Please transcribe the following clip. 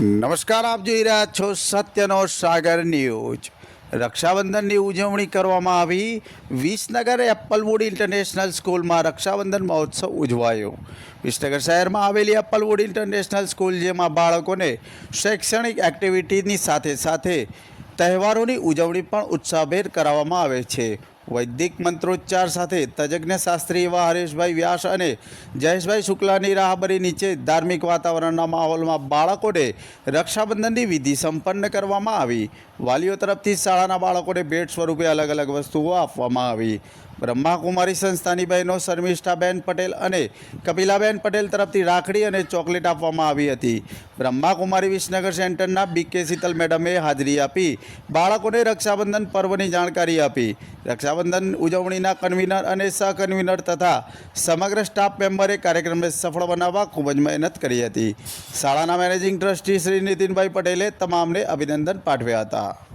નમસ્કાર, આપ જોઈ રહ્યા છો સત્યનો સાગર ન્યૂઝ. રક્ષાબંધનની ઉજવણી કરવામાં આવી. વિસનગર એપલવુડ ઇન્ટરનેશનલ સ્કૂલમાં રક્ષાબંધન મહોત્સવ ઉજવાયો. વિસનગર શહેરમાં આવેલી એપલવુડ ઇન્ટરનેશનલ સ્કૂલ, જેમાં બાળકોને શૈક્ષણિક એક્ટિવિટીની સાથે સાથે તહેવારોની ઉજવણી પણ ઉત્સાહભેર કરાવવામાં આવે છે. વૈદિક મંત્રોચ્ચાર સાથે તજજ્ઞ શાસ્ત્રી એવા હરેશભાઈ વ્યાસ અને જયેશભાઈ શુક્લાની રાહબરી નીચે ધાર્મિક વાતાવરણના માહોલમાં બાળકોને રક્ષાબંધનની વિધિ સંપન્ન કરવામાં આવી. વાલીઓ તરફથી શાળાના બાળકોને ભેટ સ્વરૂપે અલગ અલગ વસ્તુઓ આપવામાં આવી. બ્રહ્માકુમારી સંસ્થાની બહેનો શર્મિષ્ઠાબેન પટેલ અને કપિલાબેન પટેલ તરફથી રાખડી અને ચોકલેટ આપવામાં આવી હતી. બ્રહ્માકુમારી વિસનગર સેન્ટરના બી કે શીતલ મેડમે હાજરી આપી બાળકોને રક્ષાબંધન પર્વની જાણકારી આપી. રક્ષાબંધન ઉજવણીના કન્વીનર અને સહકન્વીનર તથા સમગ્ર સ્ટાફ મેમ્બરે કાર્યક્રમને સફળ બનાવવા ખૂબ જ મહેનત કરી હતી. શાળાના મેનેજિંગ ટ્રસ્ટી શ્રી નીતિનભાઈ પટેલે તમામને અભિનંદન પાઠવ્યા હતા.